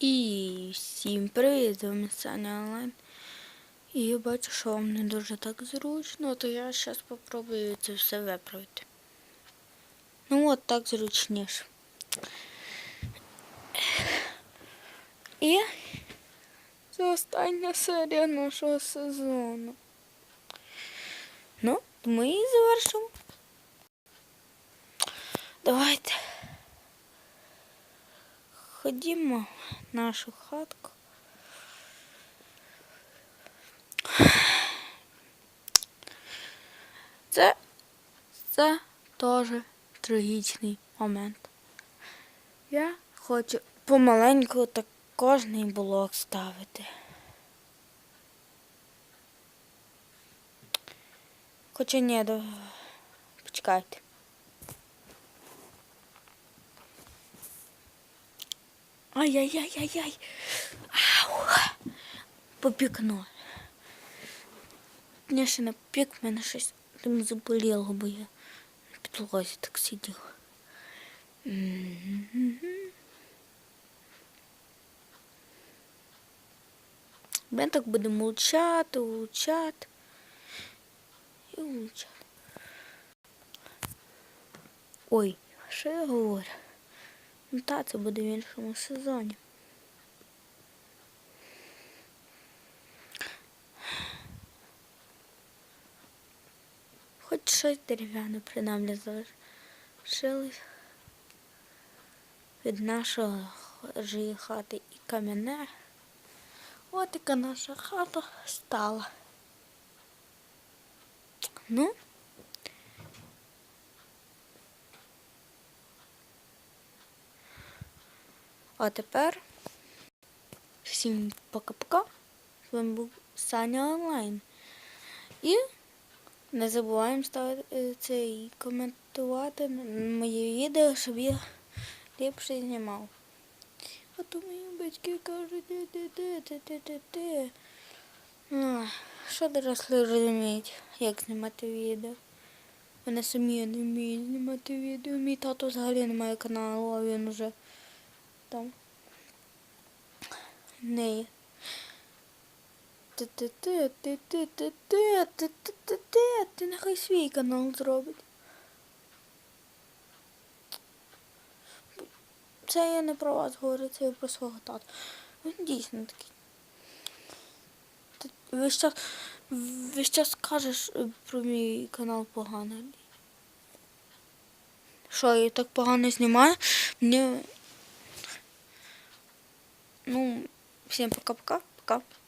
І всім привіт, вами Саня онлайн. І я бачу, що вам не дуже так зручно, то я зараз спробую це все виправити. Ну от так зручніше. І це остання серія нашого сезону. Ну, ми її завершимо. Давайте. Ходімо нашу хатку. Це, це теж трагічний момент. Я хочу помаленьку так кожний блок ставити. Хоча ні, да... почекайте. Ай-яй-яй-яй-яй. Ау. Попікно. Я ще не пік, в мене щось там заболіло, бо я на підлозі так сидів. Ми так будемо мовчати, мовчати і мовчати. Ой, що я говорю? Ну та це буде в іншому сезоні. Хоч щось дерев'яне принаймні залишилось від нашої хати і кам'яне. От яка наша хата стала. Ну, А тепер всім пока-пока. З вами був Саня Онлайн. І не забуваємо ставити е, це і коментувати мої відео, щоб я ліпше знімав. А то мої батьки кажуть, де Ну, Що дорослі розуміють, як знімати відео? Вони самі не вміють знімати відео. Мій тато взагалі не має каналу, а він уже там не. Ти нехай свій канал зробить. Це я не про вас говорю, це я про свого тата. Він дійсно такий. Весь час, весь час кажеш про мій канал погано. Що, я так погано знімаю? Мені Ну, всем пока-пока. Пока. -пока. пока.